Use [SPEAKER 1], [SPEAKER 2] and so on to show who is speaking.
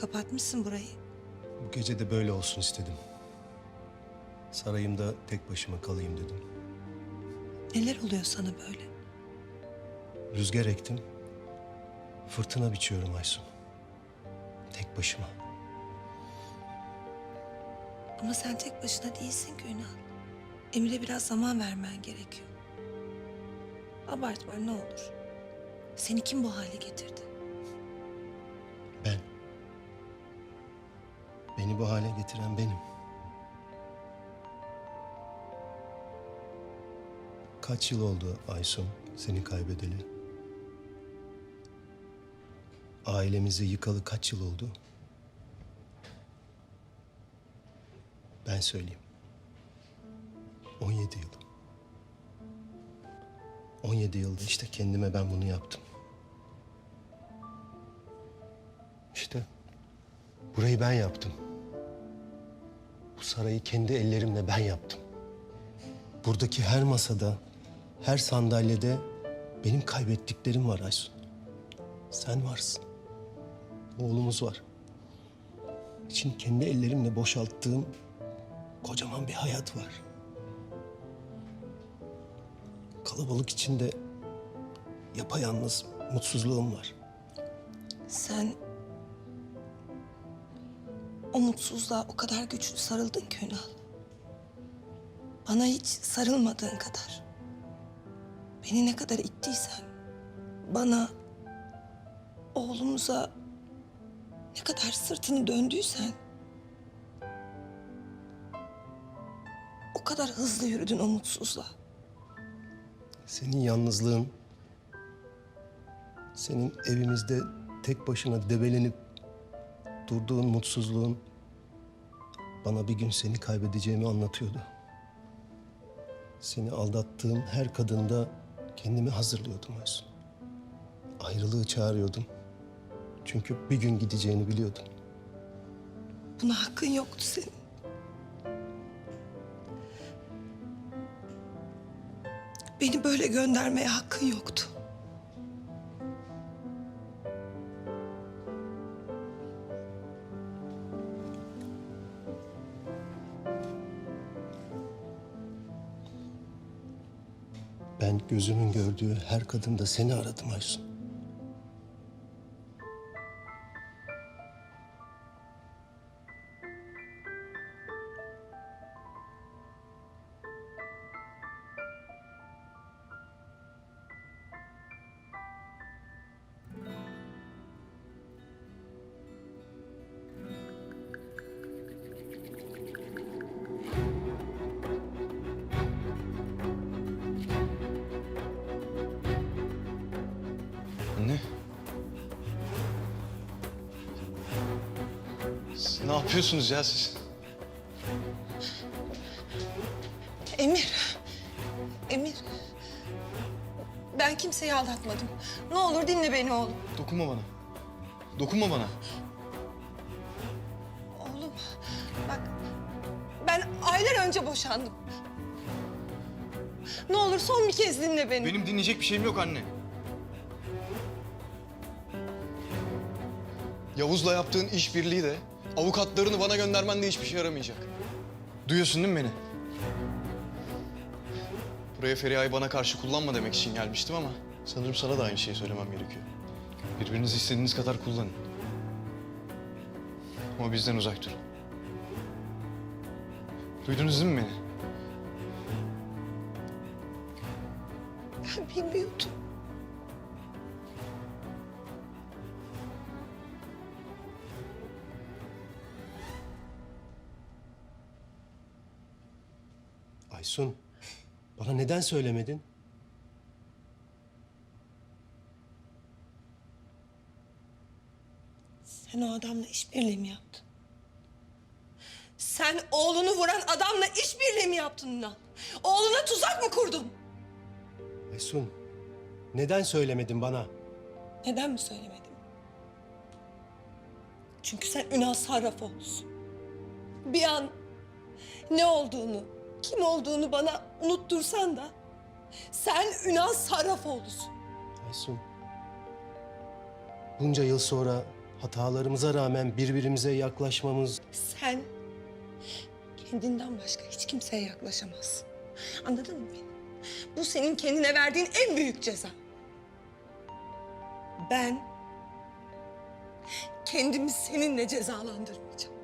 [SPEAKER 1] Kapatmışsın burayı.
[SPEAKER 2] Bu gece de böyle olsun istedim. Sarayımda tek başıma kalayım dedim.
[SPEAKER 1] Neler oluyor sana böyle?
[SPEAKER 2] Rüzgar ektim. Fırtına biçiyorum Aysun. Tek başıma.
[SPEAKER 1] Ama sen tek başına değilsin ki Ünal. Emir'e biraz zaman vermen gerekiyor. Abartma ne olur. Seni kim bu hale getirdi?
[SPEAKER 2] Beni bu hale getiren benim. Kaç yıl oldu Aysun seni kaybedeli? Ailemizi yıkalı kaç yıl oldu? Ben söyleyeyim. 17 yıl. 17 yılda işte kendime ben bunu yaptım. İşte burayı ben yaptım. Sarayı kendi ellerimle ben yaptım. Buradaki her masada, her sandalyede benim kaybettiklerim var Aysun. Sen varsın. Oğlumuz var. İçini kendi ellerimle boşalttığım kocaman bir hayat var. Kalabalık içinde yapayalnız mutsuzluğum var.
[SPEAKER 1] Sen o mutsuzluğa o kadar güçlü sarıldın ki Ünal. Bana hiç sarılmadığın kadar. Beni ne kadar ittiysen, bana, oğlumuza ne kadar sırtını döndüysen... ...o kadar hızlı yürüdün o mutsuzluğa.
[SPEAKER 2] Senin yalnızlığın, senin evimizde tek başına debelenip durduğun mutsuzluğun bana bir gün seni kaybedeceğimi anlatıyordu. Seni aldattığım her kadında kendimi hazırlıyordum Aysun. Ayrılığı çağırıyordum. Çünkü bir gün gideceğini biliyordum.
[SPEAKER 1] Buna hakkın yoktu senin. Beni böyle göndermeye hakkın yoktu.
[SPEAKER 2] Ben gözümün gördüğü her kadında seni aradım Aysun.
[SPEAKER 3] Ne yapıyorsunuz ya siz?
[SPEAKER 1] Emir. Emir. Ben kimseyi aldatmadım. Ne olur dinle beni oğlum.
[SPEAKER 3] Dokunma bana. Dokunma bana.
[SPEAKER 1] Oğlum bak ben aylar önce boşandım. Ne olur son bir kez dinle beni.
[SPEAKER 3] Benim dinleyecek bir şeyim yok anne. Yavuz'la yaptığın işbirliği de avukatlarını bana göndermen de hiçbir şey yaramayacak. Duyuyorsun değil mi beni? Buraya Feriha'yı bana karşı kullanma demek için gelmiştim ama sanırım sana da aynı şeyi söylemem gerekiyor. Birbirinizi istediğiniz kadar kullanın. Ama bizden uzak durun. Duydunuz değil mi beni?
[SPEAKER 1] Ben bilmiyordum.
[SPEAKER 2] Aysun, bana neden söylemedin?
[SPEAKER 1] Sen o adamla işbirliği mi yaptın? Sen oğlunu vuran adamla işbirliği mi yaptın Ünal? Oğluna tuzak mı kurdun?
[SPEAKER 2] Aysun, neden söylemedin bana?
[SPEAKER 1] Neden mi söylemedim? Çünkü sen Ünal Sarrafoğlu'sun. Bir an ne olduğunu, kim olduğunu bana unuttursan da sen Ünal Sarrafoğlu'sun.
[SPEAKER 2] Aysun, bunca yıl sonra hatalarımıza rağmen birbirimize yaklaşmamız
[SPEAKER 1] Sen kendinden başka hiç kimseye yaklaşamazsın. Anladın mı beni? Bu senin kendine verdiğin en büyük ceza. Ben kendimi seninle cezalandırmayacağım.